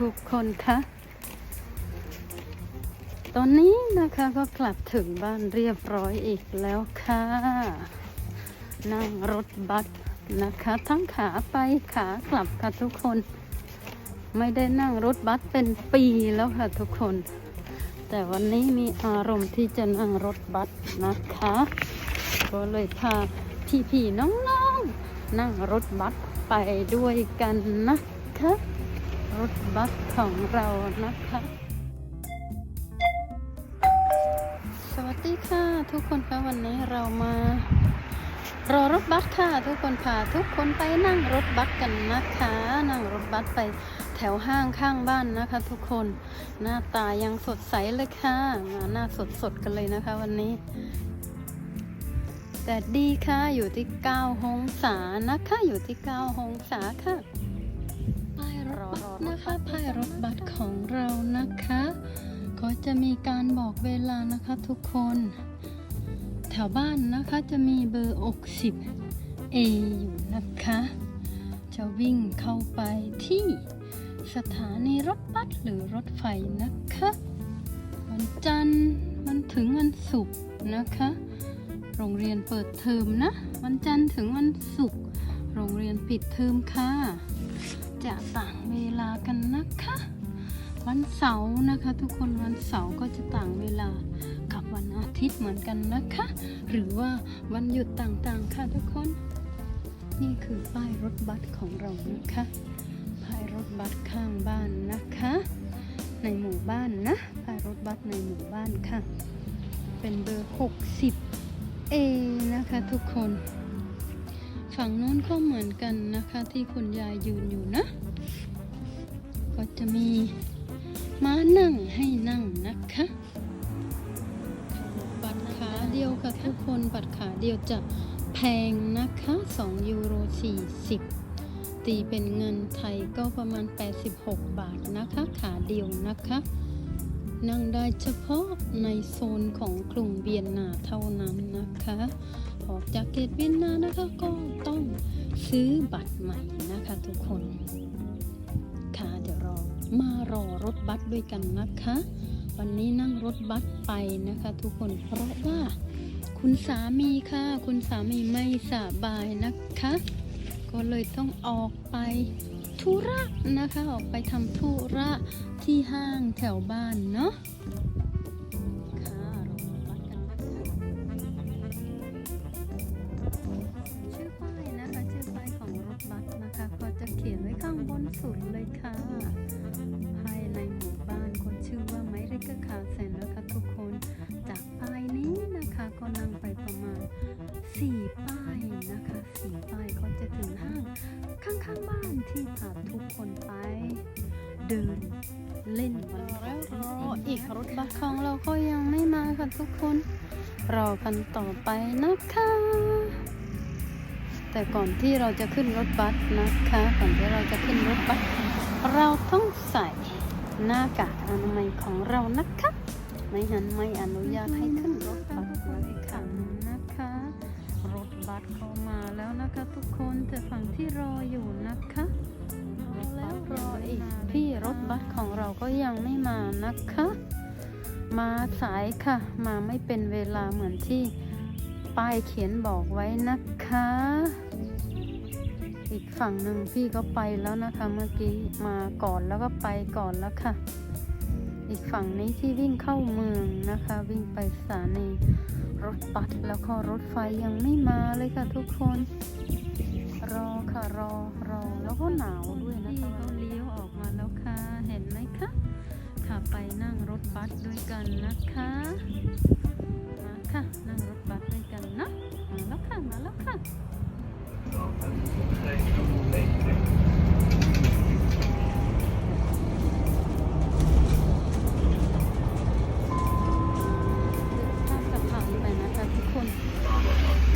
ทุกคนคะตอนนี้นะคะก็กลับถึงบ้านเรียบร้อยอีกแล้วค่ะ นั่งรถบัสนะคะ ทั้งขาไปขากลับค่ะทุกคน ไม่ได้นั่งรถบัสเป็นปีแล้วค่ะทุกคน แต่วันนี้มีอารมณ์ที่จะนั่งรถบัสนะคะ ก็เลยพาพี่ๆน้องๆนั่งรถบัสไปด้วยกันนะคะ รถบัสของเรานะคะ สวัสดีค่ะทุกคนคะวันนี้เรามารอรถบัสค่ะทุกคนพาทุกคนไปนั่งรถบัสกันนะคะ นั่งรถบัสไปแถวห้างข้างบ้านนะคะ ทุกคนหน้าตายังสดใสเลยค่ะมาหน้าสดสดกันเลยนะคะ วันนี้แต่ดีค่ะอยู่ที่9องศานะคะอยู่ที่9องศาค่ะ ป้ายรถบัสนะคะป้ายรถบัสของเรานะคะก็จะมีการบอกเวลานะคะทุกคน แถวบ้านนะคะจะมีเบอร์อก10 A อยู่นะคะ จะวิ่งเข้าไปที่สถานีรถบัสหรือรถไฟนะคะ วันจันทร์วันถึงวันศุกร์นะคะ โรงเรียนเปิดเทอมนะ วันจันทร์ถึงวันศุกร์โรงเรียนปิดเทอมค่ะ จะต่างเวลากันนะคะ วันเสาร์นะคะ ทุกคนวันเสาร์ก็จะต่างเวลากับวันอาทิตย์เหมือนกันนะคะ หรือว่าวันหยุดต่างๆค่ะทุกคน นี่คือป้ายรถบัสของเรานะคะป้ายรถบัสข้างบ้านนะคะ ในหมู่บ้านนะป้ายรถบัสในหมู่บ้านค่ะ เป็นเบอร์ 60 A นะคะทุกคน ฝั่งโน้นก็เหมือนกันนะคะที่คุณยายยืนอยู่นะ ก็จะมีม้านั่งให้นั่งนะคะบัตรขาเดียวค่ะทุกคนบัตรขาเดียวจะแพงนะคะ2ยูโร40 ตีเป็นเงินไทยก็ประมาณ 86 บาทนะคะ ขาเดียวนะคะ นั่งได้เฉพาะในโซนของกรุงเวียนนาเท่านั้นนะคะ ออกจากเกตเวียนนานะคะก็ต้องซื้อบัตรใหม่นะคะทุกคน ค่ะเดี๋ยวรามารอรถบัสด้วยกันนะคะ วันนี้นั่งรถบัสไปนะคะทุกคนเพราะว่า คุณสามีค่ะ คุณสามีไม่สบายนะคะ ก็เลยต้องออกไป ธุระนะคะ ออกไปทำธุระที่ห้างแถวบ้านเนาะค่ะ เดิน เล่นวันรออีกรถบัสของเราก็ยังไม่มาค่ะทุกคน รอกันต่อไปนะคะ แต่ก่อนที่เราจะขึ้นรถบัสนะคะ ก่อนที่เราจะขึ้นรถบัสเราต้องใส่หน้ากากอนามัยของเรานะคะไม่งั้นไม่อนุญาตให้ขึ้นรถบัสเลยค่ะนะคะ รถบัสเข้ามาแล้วนะคะทุกคนแต่ฝั่งที่รออยู่นะคะ แล้วรออีก พี่รถบัสของเราก็ยังไม่มานะคะ มาสายค่ะ มาไม่เป็นเวลาเหมือนที่ป้ายเขียนบอกไว้นะคะ อีกฝั่งหนึ่งพี่ก็ไปแล้วนะคะเมื่อกี้มาก่อนแล้วก็ไปก่อนแล้วค่ะ อีกฝั่งนี้ที่วิ่งเข้าเมืองนะคะ วิ่งไปสถานีรถบัสแล้วก็รถไฟยังไม่มาเลยค่ะทุกคน รอค่ะรอรอแล้วก็หนาวด้วยนะคะก็เลี้ยวออกมาแล้วค่ะ เห็นไหมคะค่ะไปนั่งรถบัสด้วยกันนะคะมาค่ะนั่งรถบัสด้วยกันนะมาแล้วค่ะมาแล้วค่ะ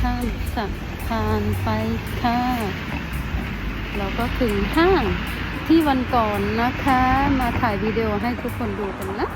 ข้ามสะพานไปค่ะ เราก็ถึงห้างที่วันก่อนนะคะ มาถ่ายวิดีโอให้ทุกคนดูกันนะ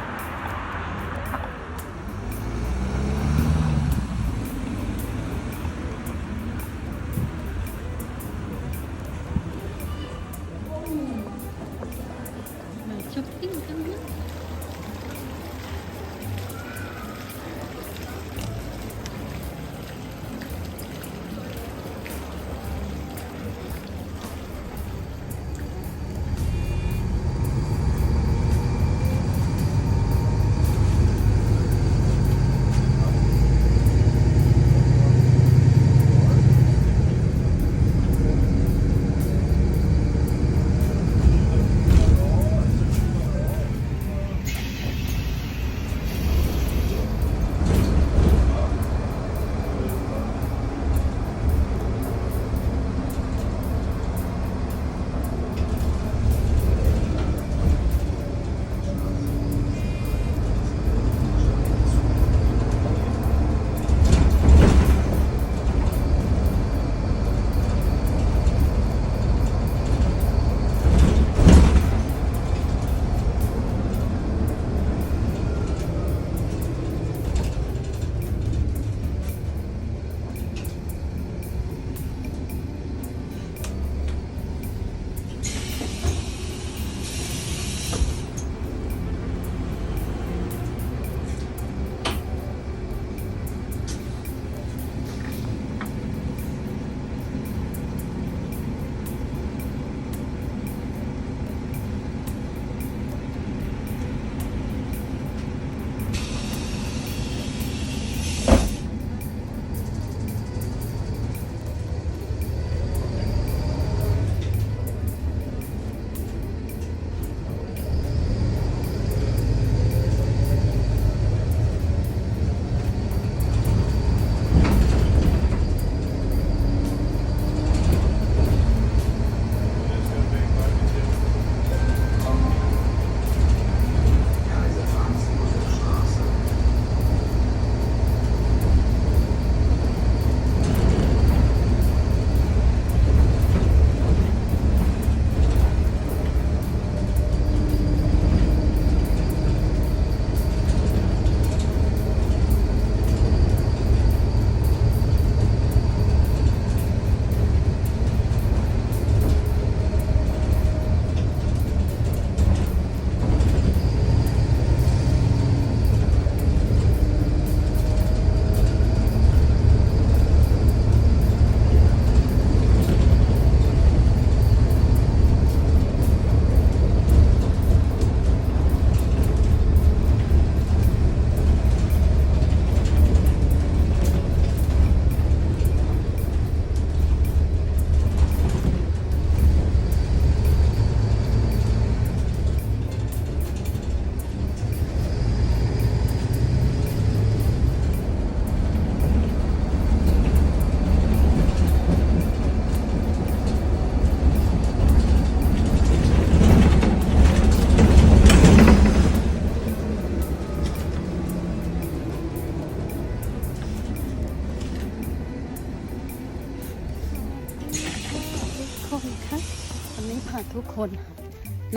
พาทุกคน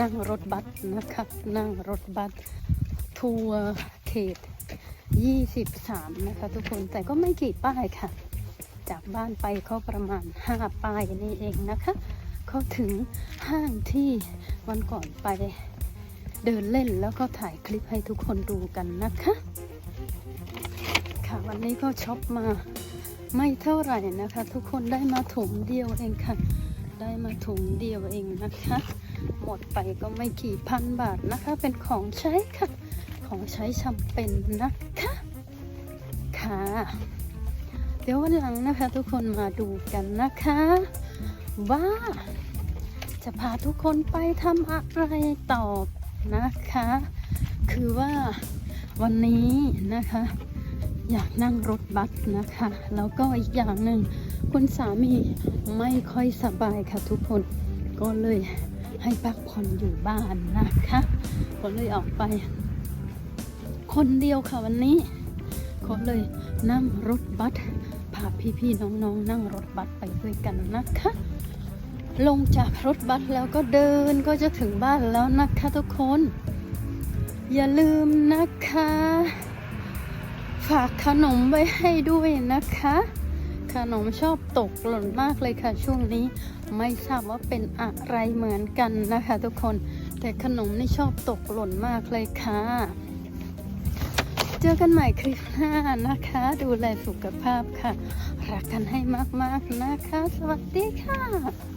นั่งรถบัสนะคะนั่งรถบัสทัวร์เขต 23 นะคะทุกคนแต่ก็ไม่กี่ป้ายค่ะ จากบ้านไปก็ประมาณ 5 ป้ายนี่เองนะคะ เขาถึงห้างที่วันก่อนไปเดินเล่นแล้วก็ถ่ายคลิปให้ทุกคนดูกันนะคะ ค่ะวันนี้ก็ช็อปมาไม่เท่าไหร่นะคะ ทุกคนได้มาถุงเดียวเองค่ะ ได้มาถุงเดียวเองนะคะ หมดไปก็ไม่กี่พันบาทนะคะ เป็นของใช้ค่ะ ของใช้จำเป็นนะคะ ค่ะ เดี๋ยววันหลังนะคะทุกคนมาดูกันนะคะ ว่าจะพาทุกคนไปทำอะไรต่อนะคะ คือว่าวันนี้นะคะ อยากนั่งรถบัสนะคะ แล้วก็อีกอย่างหนึ่งคุณสามีไม่ค่อยสบายค่ะทุกคน ก็เลยให้พักผ่อนอยู่บ้านนะคะ ก็เลยออกไป คนเดียวค่ะวันนี้ก็เลยนั่งรถบัสพาพี่ๆน้องๆ นั่งรถบัสไปด้วยกันนะคะ ลงจากรถบัสแล้วก็เดินก็จะถึงบ้านแล้วนะคะทุกคน อย่าลืมนะคะ ฝากขนมไว้ให้ด้วยนะคะ ขนมชอบตกหล่นมากเลยค่ะ ช่วงนี้ไม่ทราบว่าเป็นอะไรเหมือนกันนะคะ ทุกคน แต่ขนมนี่ชอบตกหล่นมากเลยค่ะ เจอกันใหม่คลิปหน้านะคะ ดูแลสุขภาพค่ะ รักกันให้มากๆนะคะ สวัสดีค่ะ